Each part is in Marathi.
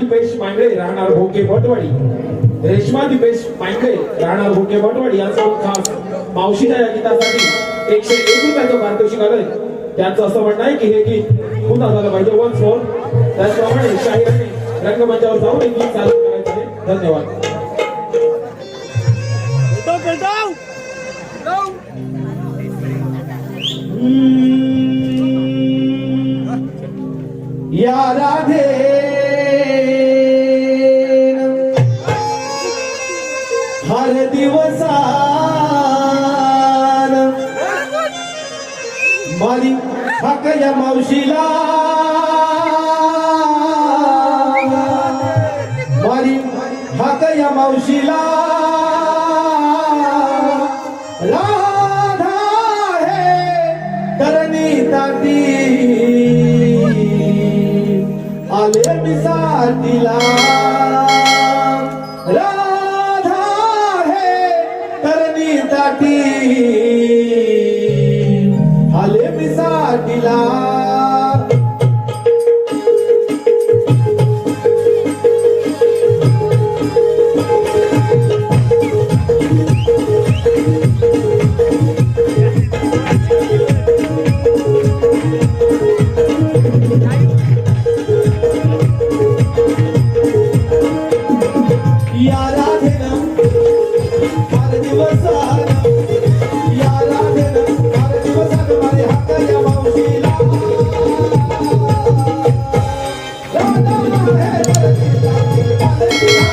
राहणार भोके भटवाडी. रेश्मा दिपेश मायके राहणार भोके भटवाडी यांचं खास मावशीच्या या गीतासाठी एकशे एक रुपयाचं पारितोषिक आलंय. त्यांचं असं म्हणणं आहे की हे गीत पुन्हा झालं पाहिजे वन्स मोर त्याचप्रमाणे शाहिराने रंगमंचावर जाऊन एक गीत चालू करायचं आहे. धन्यवाद. या राधे या मावशीला. मारी हक या मावशीला. राधा हे करणी ताटी आले मिसाटीला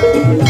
आले